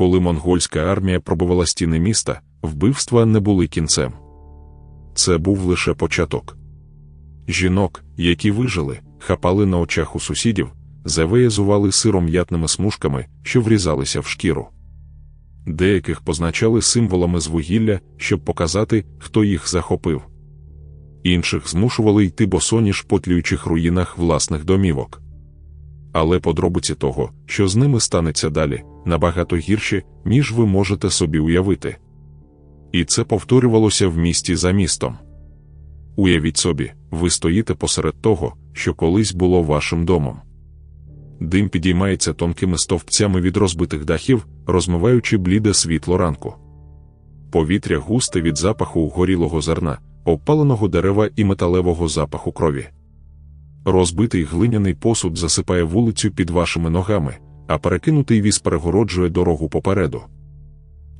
Коли монгольська армія пробувала стіни міста, вбивства не були кінцем. Це був лише початок. Жінок, які вижили, хапали на очах у сусідів, завеязували сиром ятними смужками, що врізалися в шкіру. Деяких позначали символами з вугілля, щоб показати, хто їх захопив. Інших змушували йти босоніж потлюючих руїнах власних домівок. Але подробиці того, що з ними станеться далі, набагато гірші, ніж ви можете собі уявити. І це повторювалося в місті за містом. Уявіть собі, ви стоїте посеред того, що колись було вашим домом. Дим підіймається тонкими стовпцями від розбитих дахів, розмиваючи бліде світло ранку. Повітря густе від запаху горілого зерна, обпаленого дерева і металевого запаху крові. Розбитий глиняний посуд засипає вулицю під вашими ногами, а перекинутий віз перегороджує дорогу попереду.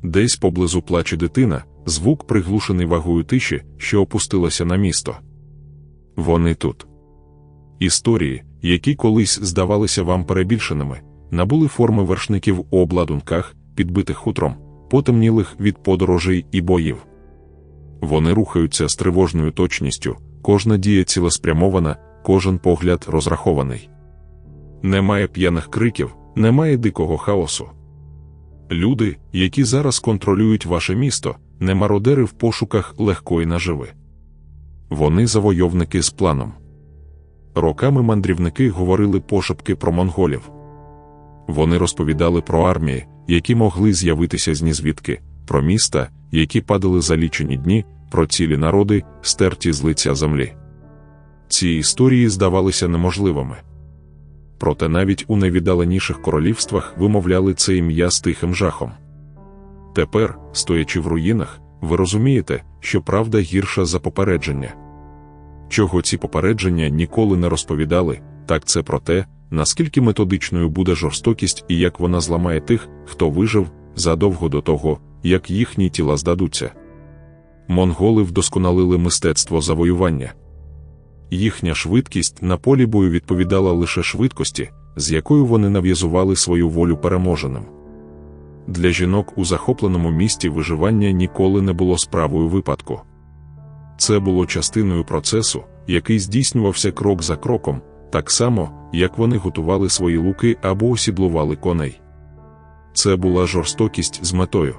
Десь поблизу плаче дитина, звук приглушений вагою тиші, що опустилася на місто. Вони тут. Історії, які колись здавалися вам перебільшеними, набули форми вершників у обладунках, підбитих хутром, потемнілих від подорожей і боїв. Вони рухаються з тривожною точністю, кожна дія цілеспрямована, кожен погляд розрахований. Немає п'яних криків, немає дикого хаосу. Люди, які зараз контролюють ваше місто, не мародери в пошуках легкої наживи. Вони завойовники з планом. Роками мандрівники говорили пошепки про монголів. Вони розповідали про армії, які могли з'явитися з нізвідки, про міста, які падали за лічені дні, про цілі народи, стерті з лиця землі. Ці історії здавалися неможливими. Проте навіть у найвіддаленіших королівствах вимовляли це ім'я з тихим жахом. Тепер, стоячи в руїнах, ви розумієте, що правда гірша за попередження. Чого ці попередження ніколи не розповідали, так це про те, наскільки методичною буде жорстокість і як вона зламає тих, хто вижив задовго до того, як їхні тіла здадуться. Монголи вдосконалили мистецтво завоювання. Їхня швидкість на полі бою відповідала лише швидкості, з якою вони нав'язували свою волю переможеним. Для жінок у захопленому місті виживання ніколи не було справою випадку. Це було частиною процесу, який здійснювався крок за кроком, так само, як вони готували свої луки або осідлували коней. Це була жорстокість з метою.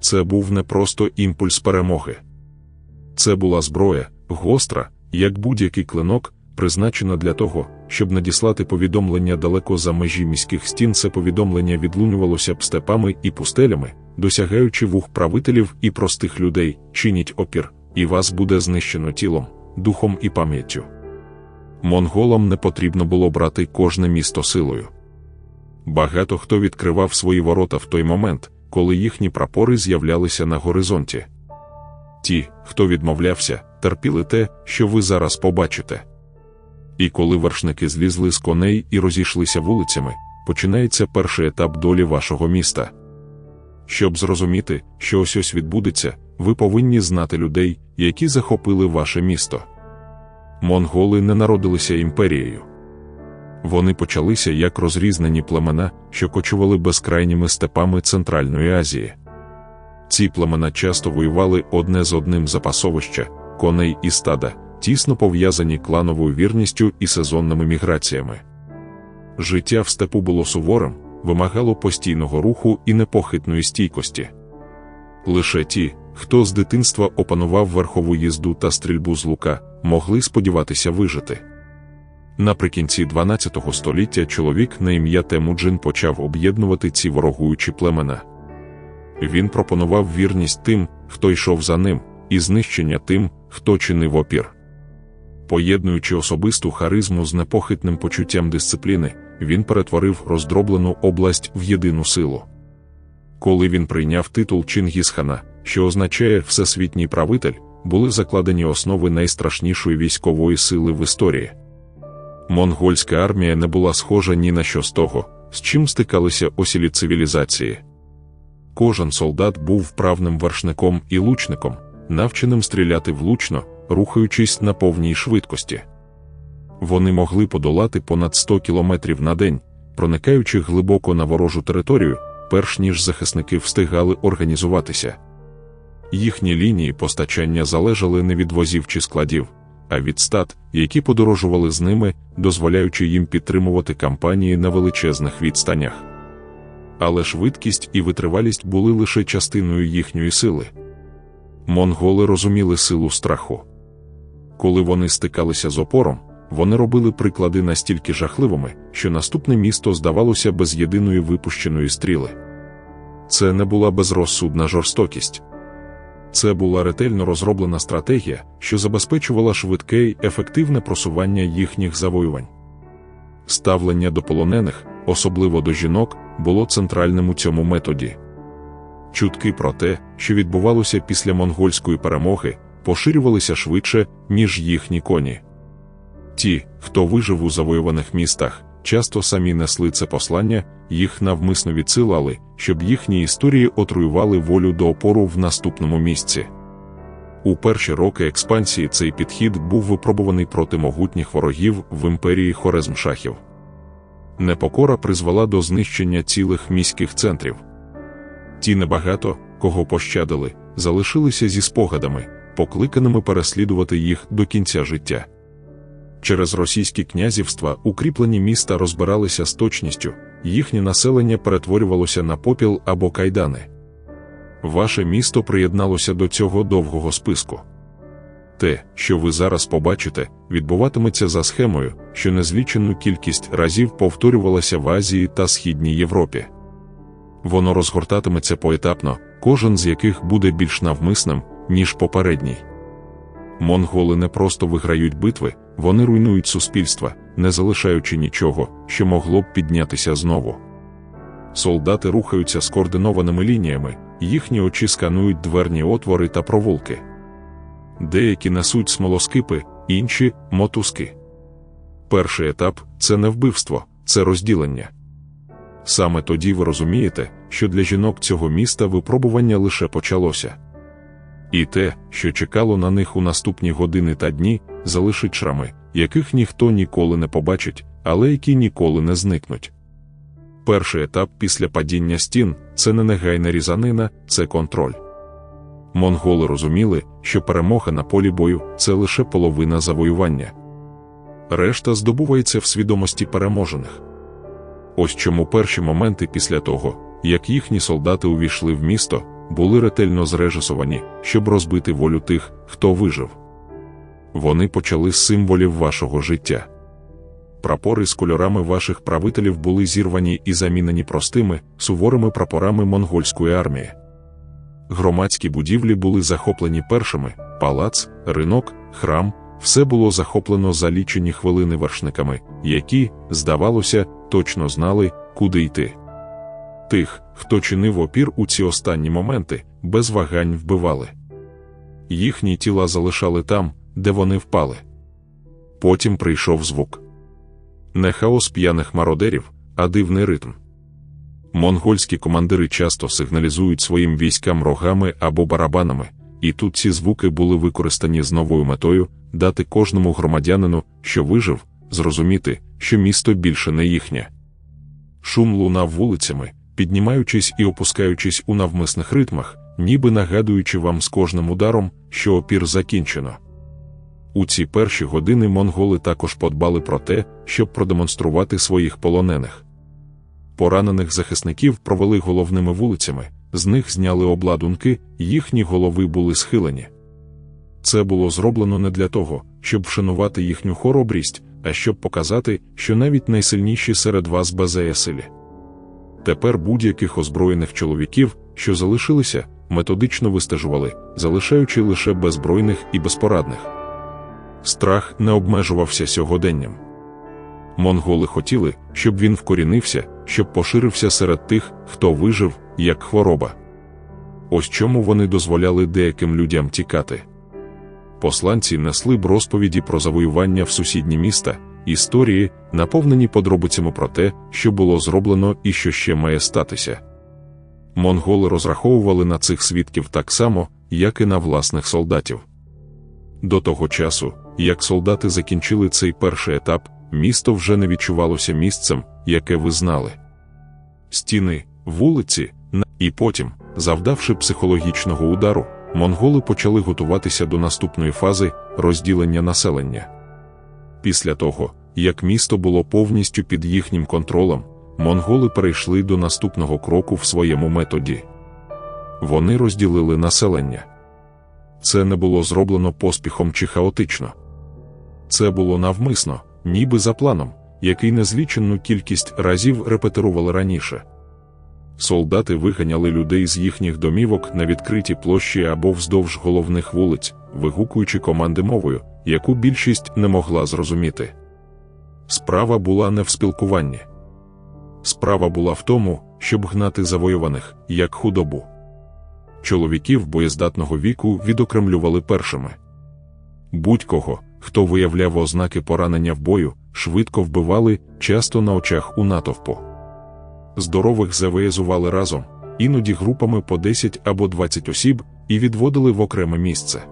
Це був не просто імпульс перемоги. Це була зброя, гостра, як будь-який клинок, призначена для того, щоб надіслати повідомлення далеко за межі міських стін. Це повідомлення відлунювалося б степами і пустелями, досягаючи вух правителів і простих людей, чиніть опір, і вас буде знищено тілом, духом і пам'яттю. Монголам не потрібно було брати кожне місто силою. Багато хто відкривав свої ворота в той момент, коли їхні прапори з'являлися на горизонті. Ті, хто відмовлявся, терпіли те, що ви зараз побачите. І коли вершники злізли з коней і розійшлися вулицями, починається перший етап долі вашого міста. Щоб зрозуміти, що ось ось відбудеться, ви повинні знати людей, які захопили ваше місто. Монголи не народилися імперією. Вони почалися як розрізнені племена, що кочували безкрайніми степами Центральної Азії. Ці племена часто воювали одне з одним за пасовища, коней і стада, тісно пов'язані клановою вірністю і сезонними міграціями. Життя в степу було суворим, вимагало постійного руху і непохитної стійкості. Лише ті, хто з дитинства опанував верхову їзду та стрільбу з лука, могли сподіватися вижити. Наприкінці 12 століття чоловік на ім'я Темуджин почав об'єднувати ці ворогуючі племена. Він пропонував вірність тим, хто йшов за ним, і знищення тим, хто чинив опір. Поєднуючи особисту харизму з непохитним почуттям дисципліни, він перетворив роздроблену область в єдину силу. Коли він прийняв титул Чингісхана, що означає всесвітній правитель, були закладені основи найстрашнішої військової сили в історії. Монгольська армія не була схожа ні на що з того, з чим стикалися осілі цивілізації. Кожен солдат був вправним вершником і лучником, навченим стріляти влучно, рухаючись на повній швидкості. Вони могли подолати понад 100 кілометрів на день, проникаючи глибоко на ворожу територію, перш ніж захисники встигали організуватися. Їхні лінії постачання залежали не від возів чи складів, а від стат, які подорожували з ними, дозволяючи їм підтримувати кампанії на величезних відстанях. Але швидкість і витривалість були лише частиною їхньої сили. Монголи розуміли силу страху. Коли вони стикалися з опором, вони робили приклади настільки жахливими, що наступне місто здавалося без єдиної випущеної стріли. Це не була безрозсудна жорстокість. Це була ретельно розроблена стратегія, що забезпечувала швидке й ефективне просування їхніх завоювань. Ставлення до полонених, особливо до жінок, було центральним у цьому методі. Чутки про те, що відбувалося після монгольської перемоги, поширювалися швидше, ніж їхні коні. Ті, хто вижив у завоюваних містах, часто самі несли це послання, їх навмисно відсилали, щоб їхні історії отруювали волю до опору в наступному місці. У перші роки експансії цей підхід був випробуваний проти могутніх ворогів в імперії хорезмшахів. Непокора призвела до знищення цілих міських центрів. Ті небагато, кого пощадили, залишилися зі спогадами, покликаними переслідувати їх до кінця життя. Через російські князівства укріплені міста розбиралися з точністю, їхнє населення перетворювалося на попіл або кайдани. Ваше місто приєдналося до цього довгого списку. Те, що ви зараз побачите, відбуватиметься за схемою, що незлічену кількість разів повторювалася в Азії та Східній Європі. Воно розгортатиметься поетапно, кожен з яких буде більш навмисним, ніж попередній. Монголи не просто виграють битви, вони руйнують суспільства, не залишаючи нічого, що могло б піднятися знову. Солдати рухаються скоординованими лініями, їхні очі сканують дверні отвори та провулки. Деякі несуть смолоскипи, інші мотузки. Перший етап це не вбивство, це розділення. Саме тоді ви розумієте, що для жінок цього міста випробування лише почалося. І те, що чекало на них у наступні години та дні, залишить шрами, яких ніхто ніколи не побачить, але які ніколи не зникнуть. Перший етап після падіння стін це не негайна різанина, це контроль. Монголи розуміли, що перемога на полі бою це лише половина завоювання. Решта здобувається в свідомості переможених. Ось чому перші моменти після того, як їхні солдати увійшли в місто, були ретельно зрежисовані, щоб розбити волю тих, хто вижив. Вони почали з символів вашого життя. Прапори з кольорами ваших правителів були зірвані і замінені простими, суворими прапорами монгольської армії. Громадські будівлі були захоплені першими, палац, ринок, храм, все було захоплено за лічені хвилини вершниками, які, здавалося, точно знали, куди йти. Тих, хто чинив опір у ці останні моменти, без вагань вбивали. Їхні тіла залишали там, де вони впали. Потім прийшов звук. Не хаос п'яних мародерів, а дивний ритм. Монгольські командири часто сигналізують своїм військам рогами або барабанами, і тут ці звуки були використані з новою метою дати кожному громадянину, що вижив, зрозуміти, що місто більше не їхнє. Шум лунав вулицями, піднімаючись і опускаючись у навмисних ритмах, ніби нагадуючи вам з кожним ударом, що опір закінчено. У ці перші години монголи також подбали про те, щоб продемонструвати своїх полонених. Поранених захисників провели головними вулицями, з них зняли обладунки, їхні голови були схилені. Це було зроблено не для того, щоб вшанувати їхню хоробрість, а щоб показати, що навіть найсильніші серед вас безеясилі. Тепер будь-яких озброєних чоловіків, що залишилися, методично вистежували, залишаючи лише беззбройних і безпорадних. Страх не обмежувався сьогоденням. Монголи хотіли, щоб він вкорінився, щоб поширився серед тих, хто вижив, як хвороба. Ось чому вони дозволяли деяким людям тікати. Посланці несли б розповіді про завоювання в сусідні міста, історії, наповнені подробицями про те, що було зроблено і що ще має статися. Монголи розраховували на цих свідків так само, як і на власних солдатів. До того часу, як солдати закінчили цей перший етап, місто вже не відчувалося місцем, яке ви знали. Стіни, вулиці, і потім, завдавши психологічного удару, монголи почали готуватися до наступної фази розділення населення. Після того, як місто було повністю під їхнім контролем, монголи перейшли до наступного кроку в своєму методі. Вони розділили населення. Це не було зроблено поспіхом чи хаотично. Це було навмисно, ніби за планом, який незліченну кількість разів репетирували раніше. Солдати виганяли людей з їхніх домівок на відкритій площі або вздовж головних вулиць, вигукуючи команди мовою, яку більшість не могла зрозуміти. Справа була не в спілкуванні. Справа була в тому, щоб гнати завоюваних як худобу. Чоловіків боєздатного віку відокремлювали першими. Будь-кого, хто виявляв ознаки поранення в бою, швидко вбивали, часто на очах у натовпу. Здорових завиязували разом, іноді групами по 10 або 20 осіб, і відводили в окреме місце.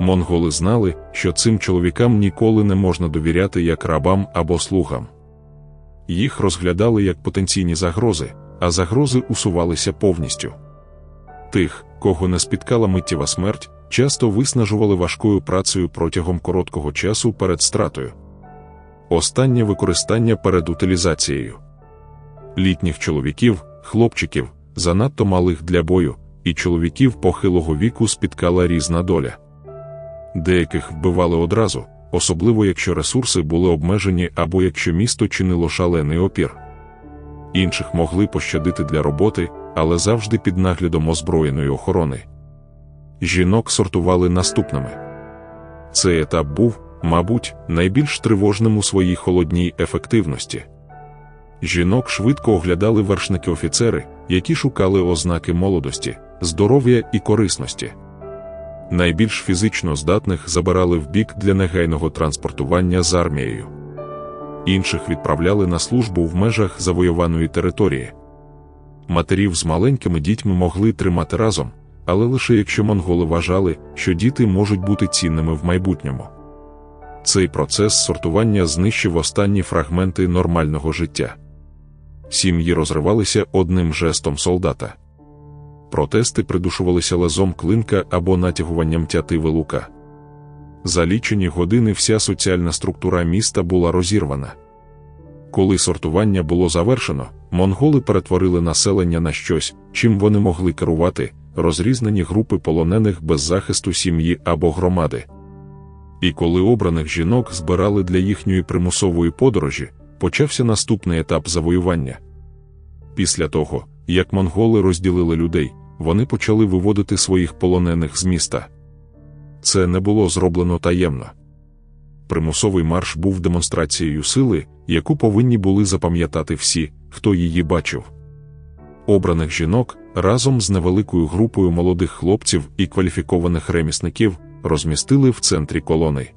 Монголи знали, що цим чоловікам ніколи не можна довіряти як рабам або слугам. Їх розглядали як потенційні загрози, а загрози усувалися повністю. Тих, кого не спіткала миттєва смерть, часто виснажували важкою працею протягом короткого часу перед стратою. Останнє використання перед утилізацією літніх чоловіків, хлопчиків, занадто малих для бою, і чоловіків похилого віку спіткала різна доля. Деяких вбивали одразу, особливо якщо ресурси були обмежені або якщо місто чинило шалений опір. Інших могли пощадити для роботи, але завжди під наглядом озброєної охорони. Жінок сортували наступними. Цей етап був, мабуть, найбільш тривожним у своїй холодній ефективності. Жінок швидко оглядали вершники офіцери, які шукали ознаки молодості, здоров'я і корисності найбільш фізично здатних забирали в бік для негайного транспортування з армією. Інших відправляли на службу в межах завоюваної території. Матерів з маленькими дітьми могли тримати разом, але лише якщо монголи вважали, що діти можуть бути цінними в майбутньому. Цей процес сортування знищив останні фрагменти нормального життя. Сім'ї розривалися одним жестом солдата протести придушувалися лезом клинка або натягуванням тятиви лука. За лічені години вся соціальна структура міста була розірвана. Коли сортування було завершено, монголи перетворили населення на щось, чим вони могли керувати, розрізнені групи полонених без захисту сім'ї або громади. І коли обраних жінок збирали для їхньої примусової подорожі, почався наступний етап завоювання. Після того, як монголи розділили людей, вони почали виводити своїх полонених з міста. Це не було зроблено таємно. Примусовий марш був демонстрацією сили, яку повинні були запам'ятати всі, хто її бачив. Обраних жінок разом з невеликою групою молодих хлопців і кваліфікованих ремісників розмістили в центрі колони.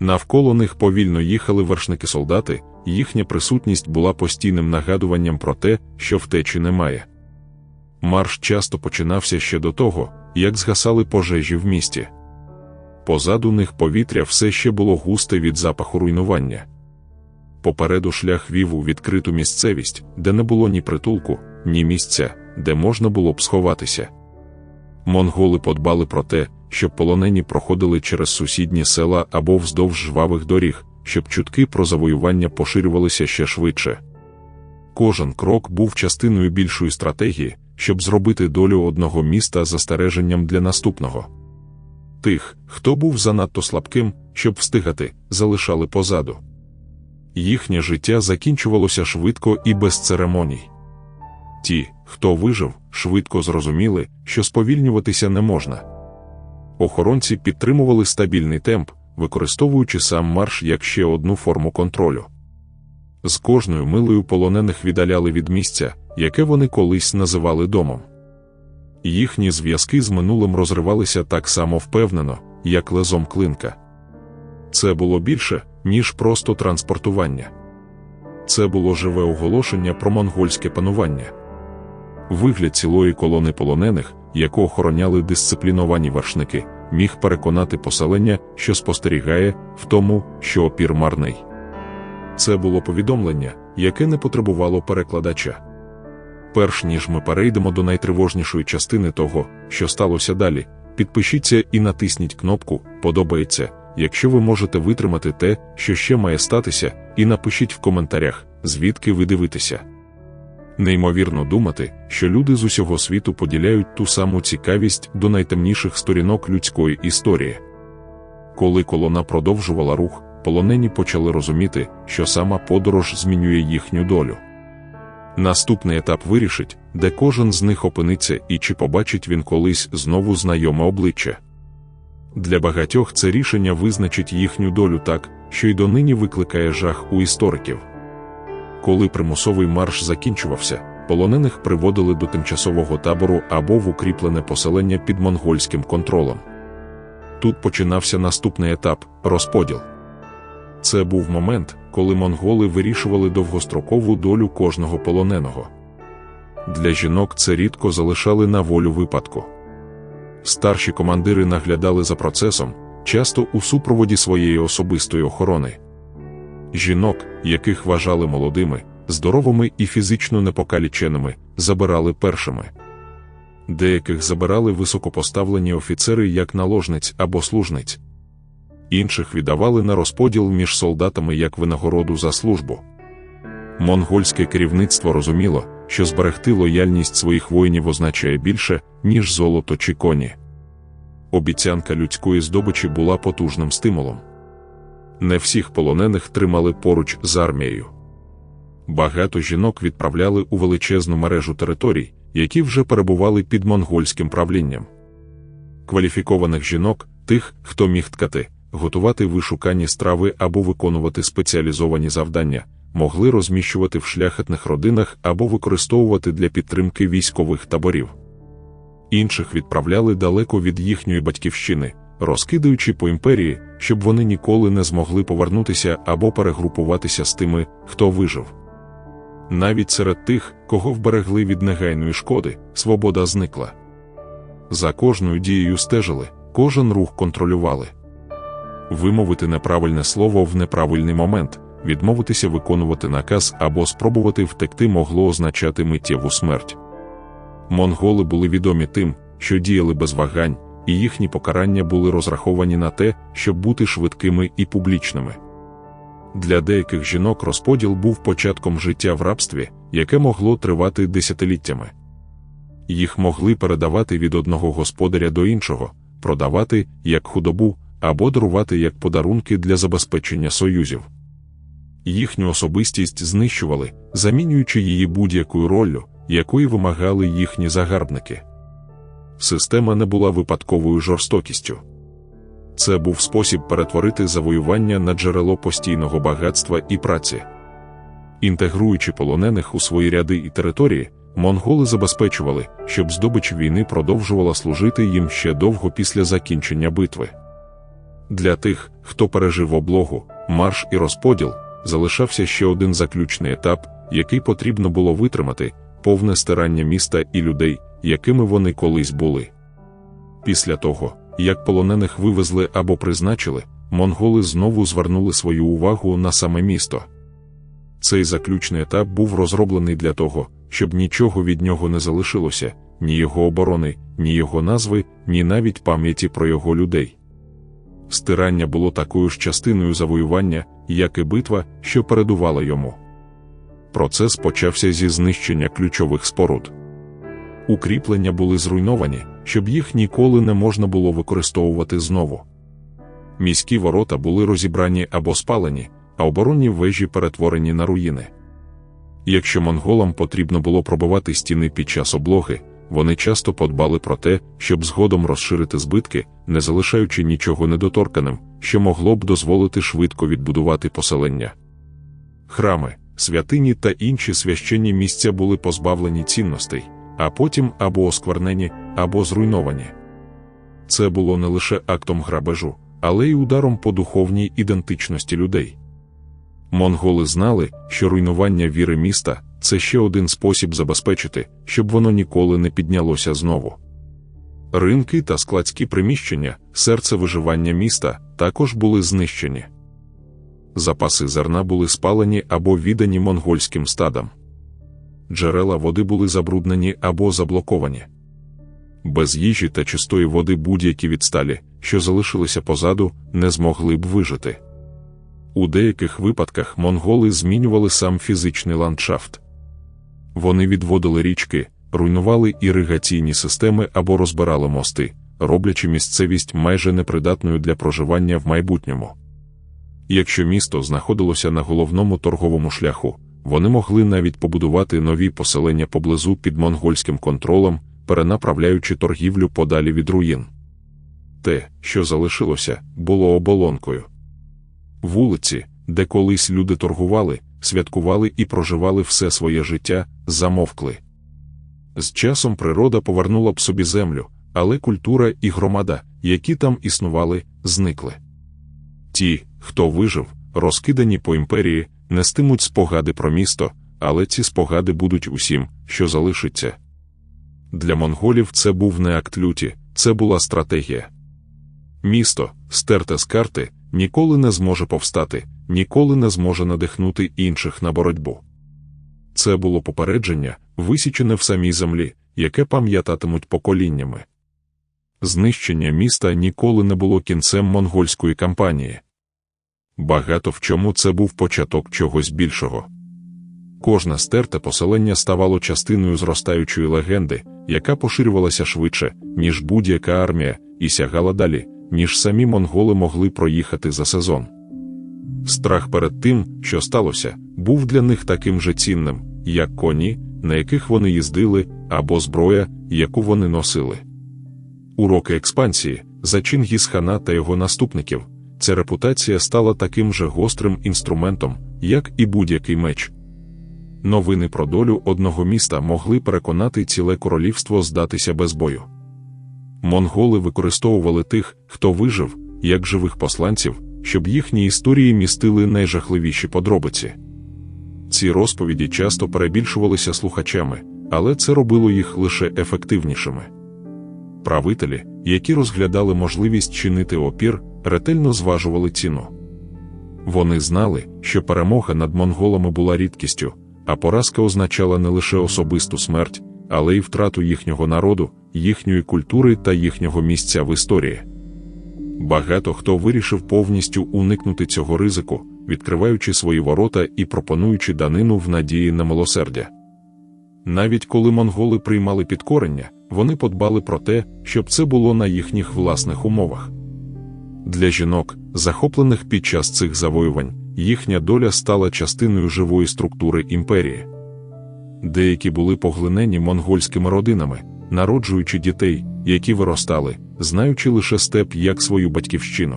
Навколо них повільно їхали вершники солдати, їхня присутність була постійним нагадуванням про те, що втечі немає. Марш часто починався ще до того, як згасали пожежі в місті. Позаду них повітря все ще було густе від запаху руйнування. Попереду шлях вів у відкриту місцевість, де не було ні притулку, ні місця, де можна було б сховатися. Монголи подбали про те, щоб полонені проходили через сусідні села або вздовж жвавих доріг, щоб чутки про завоювання поширювалися ще швидше. Кожен крок був частиною більшої стратегії, щоб зробити долю одного міста застереженням для наступного. Тих, хто був занадто слабким, щоб встигати, залишали позаду. Їхнє життя закінчувалося швидко і без церемоній. Ті, хто вижив, швидко зрозуміли, що сповільнюватися не можна. Охоронці підтримували стабільний темп, використовуючи сам марш як ще одну форму контролю. З кожною милою полонених віддаляли від місця, яке вони колись називали домом. Їхні зв'язки з минулим розривалися так само впевнено, як лезом клинка. Це було більше, ніж просто транспортування. Це було живе оголошення про монгольське панування. Вигляд цілої колони полонених, яку охороняли дисципліновані вершники, міг переконати поселення, що спостерігає, в тому, що опір марний. Це було повідомлення, яке не потребувало перекладача Перш ніж ми перейдемо до найтривожнішої частини того, що сталося далі, підпишіться і натисніть кнопку Подобається, якщо ви можете витримати те, що ще має статися, і напишіть в коментарях, звідки ви дивитеся. Неймовірно думати, що люди з усього світу поділяють ту саму цікавість до найтемніших сторінок людської історії. Коли колона продовжувала рух, полонені почали розуміти, що сама подорож змінює їхню долю. Наступний етап вирішить, де кожен з них опиниться і чи побачить він колись знову знайоме обличчя. Для багатьох це рішення визначить їхню долю так, що й донині викликає жах у істориків. Коли примусовий марш закінчувався, полонених приводили до тимчасового табору або в укріплене поселення під монгольським контролем. Тут починався наступний етап розподіл. Це був момент, коли монголи вирішували довгострокову долю кожного полоненого. Для жінок це рідко залишали на волю випадку. Старші командири наглядали за процесом, часто у супроводі своєї особистої охорони. Жінок, яких вважали молодими, здоровими і фізично непокаліченими, забирали першими. Деяких забирали високопоставлені офіцери як наложниць або служниць, інших віддавали на розподіл між солдатами як винагороду за службу. Монгольське керівництво розуміло, що зберегти лояльність своїх воїнів означає більше, ніж золото чи коні. Обіцянка людської здобичі була потужним стимулом. Не всіх полонених тримали поруч з армією. Багато жінок відправляли у величезну мережу територій, які вже перебували під монгольським правлінням. Кваліфікованих жінок, тих, хто міг ткати, готувати вишукані страви або виконувати спеціалізовані завдання, могли розміщувати в шляхетних родинах або використовувати для підтримки військових таборів. Інших відправляли далеко від їхньої батьківщини, розкидаючи по імперії, щоб вони ніколи не змогли повернутися або перегрупуватися з тими, хто вижив. Навіть серед тих, кого вберегли від негайної шкоди, свобода зникла. За кожною дією стежили, кожен рух контролювали. Вимовити неправильне слово в неправильний момент, відмовитися виконувати наказ або спробувати втекти могло означати миттєву смерть. Монголи були відомі тим, що діяли без вагань, і їхні покарання були розраховані на те, щоб бути швидкими і публічними. Для деяких жінок розподіл був початком життя в рабстві, яке могло тривати десятиліттями. Їх могли передавати від одного господаря до іншого, продавати як худобу або дарувати як подарунки для забезпечення союзів. Їхню особистість знищували, замінюючи її будь-якою роллю, якої вимагали їхні загарбники. Система не була випадковою жорстокістю. Це був спосіб перетворити завоювання на джерело постійного багатства і праці. Інтегруючи полонених у свої ряди і території, монголи забезпечували, щоб здобич війни продовжувала служити їм ще довго після закінчення битви. Для тих, хто пережив облогу, марш і розподіл, залишався ще один заключний етап, який потрібно було витримати повне стирання міста і людей, якими вони колись були. Після того, як полонених вивезли або призначили, монголи знову звернули свою увагу на саме місто. Цей заключний етап був розроблений для того, щоб нічого від нього не залишилося, ні його оборони, ні його назви, ні навіть пам'яті про його людей. Стирання було такою ж частиною завоювання, як і битва, що передувала йому. Процес почався зі знищення ключових споруд. Укріплення були зруйновані, щоб їх ніколи не можна було використовувати знову. Міські ворота були розібрані або спалені, а оборонні вежі перетворені на руїни. Якщо монголам потрібно було пробивати стіни під час облоги, вони часто подбали про те, щоб згодом розширити збитки, не залишаючи нічого недоторканим, що могло б дозволити швидко відбудувати поселення. Храми, святині та інші священні місця були позбавлені цінностей, а потім або осквернені, або зруйновані. Це було не лише актом грабежу, але й ударом по духовній ідентичності людей. Монголи знали, що руйнування віри міста це ще один спосіб забезпечити, щоб воно ніколи не піднялося знову. Ринки та складські приміщення, серце виживання міста, також були знищені. Запаси зерна були спалені або віддані монгольським стадам. джерела води були забруднені або заблоковані. Без їжі та чистої води будь-які відсталі, що залишилися позаду, не змогли б вижити. У деяких випадках монголи змінювали сам фізичний ландшафт. Вони відводили річки, руйнували іригаційні системи або розбирали мости, роблячи місцевість майже непридатною для проживання в майбутньому. Якщо місто знаходилося на головному торговому шляху, вони могли навіть побудувати нові поселення поблизу під монгольським контролем, перенаправляючи торгівлю подалі від руїн. Те, що залишилося, було оболонкою. Вулиці, де колись люди торгували, святкували і проживали все своє життя, замовкли. З часом природа повернула б собі землю, але культура і громада, які там існували, зникли. Ті, хто вижив, розкидані по імперії, нестимуть спогади про місто, але ці спогади будуть усім, що залишиться. Для монголів це був не акт люті, це була стратегія. Місто, стерте з карти, ніколи не зможе повстати, ніколи не зможе надихнути інших на боротьбу. Це було попередження, висічене в самій землі, яке пам'ятатимуть поколіннями. Знищення міста ніколи не було кінцем монгольської кампанії. Багато в чому це був початок чогось більшого. Кожне стерте поселення ставало частиною зростаючої легенди, яка поширювалася швидше, ніж будь-яка армія, і сягала далі, ніж самі монголи могли проїхати за сезон. Страх перед тим, що сталося, був для них таким же цінним, як коні, на яких вони їздили, або зброя, яку вони носили. Уроки експансії за Чингісхана та його наступників, ця репутація стала таким же гострим інструментом, як і будь-який меч. Новини про долю одного міста могли переконати ціле королівство здатися без бою. Монголи використовували тих, хто вижив, як живих посланців, щоб їхні історії містили найжахливіші подробиці. Ці розповіді часто перебільшувалися слухачами, але це робило їх лише ефективнішими. Правителі, які розглядали можливість чинити опір, ретельно зважували ціну. Вони знали, що перемога над монголами була рідкістю, а поразка означала не лише особисту смерть, але й втрату їхнього народу, їхньої культури та їхнього місця в історії. Багато хто вирішив повністю уникнути цього ризику, відкриваючи свої ворота і пропонуючи данину в надії на милосердя. Навіть коли монголи приймали підкорення, вони подбали про те, щоб це було на їхніх власних умовах. Для жінок, захоплених під час цих завоювань, їхня доля стала частиною живої структури імперії. Деякі були поглинені монгольськими родинами, народжуючи дітей, які виростали, знаючи лише степ як свою батьківщину.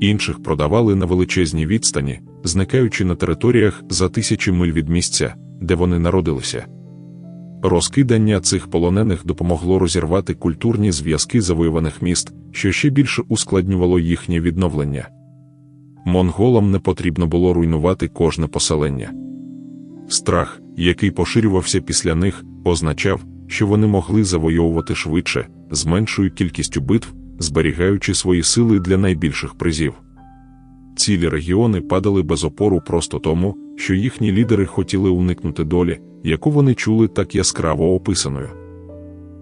Інших продавали на величезній відстані, зникаючи на територіях за тисячі миль від місця, де вони народилися. Розкидання цих полонених допомогло розірвати культурні зв'язки завоюваних міст, що ще більше ускладнювало їхнє відновлення. Монголам не потрібно було руйнувати кожне поселення. Страх, який поширювався після них, означав, що вони могли завойовувати швидше, з меншою кількістю битв, зберігаючи свої сили для найбільших призів. Цілі регіони падали без опору просто тому, що їхні лідери хотіли уникнути долі, яку вони чули так яскраво описаною.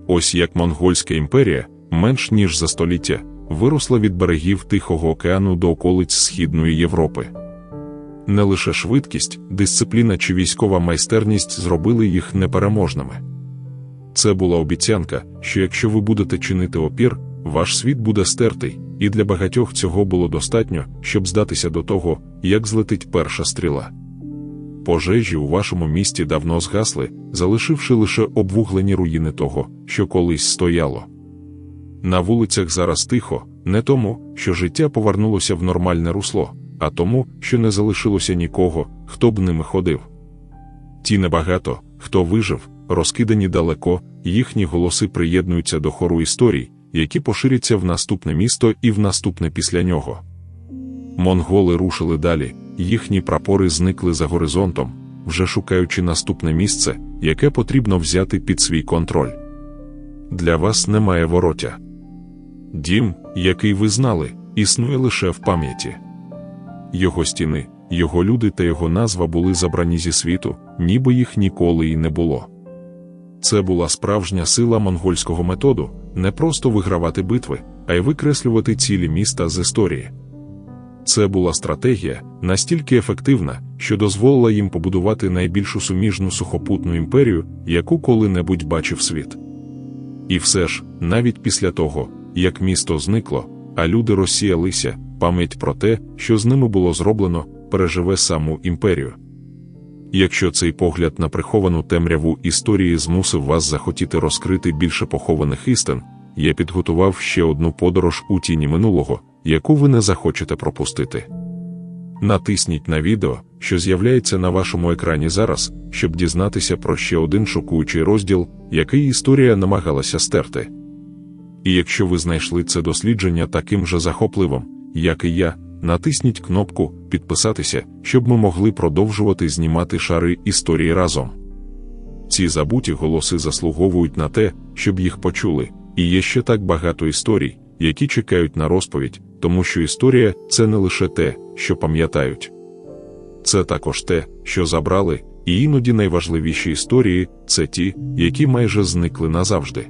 Ось як Монгольська імперія, менш ніж за століття, виросла від берегів Тихого океану до околиць Східної Європи. Не лише швидкість, дисципліна чи військова майстерність зробили їх непереможними. Це була обіцянка, що якщо ви будете чинити опір, ваш світ буде стертий, і для багатьох цього було достатньо, щоб здатися до того, як злетить перша стріла. Пожежі у вашому місті давно згасли, залишивши лише обвуглені руїни того, що колись стояло. На вулицях зараз тихо, не тому, що життя повернулося в нормальне русло, а тому, що не залишилося нікого, хто б ними ходив. Ті небагато, хто вижив, розкидані далеко, їхні голоси приєднуються до хору історій, які поширяться в наступне місто і в наступне після нього. Монголи рушили далі, їхні прапори зникли за горизонтом, вже шукаючи наступне місце, яке потрібно взяти під свій контроль. Для вас немає воротя. Дім, який ви знали, існує лише в пам'яті. Його стіни, його люди та його назва були забрані зі світу, ніби їх ніколи і не було. Це була справжня сила монгольського методу не просто вигравати битви, а й викреслювати цілі міста з історії. Це була стратегія настільки ефективна, що дозволила їм побудувати найбільшу суміжну сухопутну імперію, яку коли-небудь бачив світ. І все ж, навіть після того, як місто зникло, а люди розсіялися, пам'ять про те, що з ними було зроблено, переживе саму імперію. Якщо цей погляд на приховану темряву історії змусив вас захотіти розкрити більше похованих істин, я підготував ще одну подорож у тіні минулого, яку ви не захочете пропустити. Натисніть на відео, що з'являється на вашому екрані зараз, щоб дізнатися про ще один шокуючий розділ, який історія намагалася стерти. І якщо ви знайшли це дослідження таким же захопливим, як і я, натисніть кнопку Підписатися, щоб ми могли продовжувати знімати шари історії разом. Ці забуті голоси заслуговують на те, щоб їх почули, і є ще так багато історій, які чекають на розповідь, тому що історія це не лише те, що пам'ятають. Це також те, що забрали, і іноді найважливіші історії це ті, які майже зникли назавжди.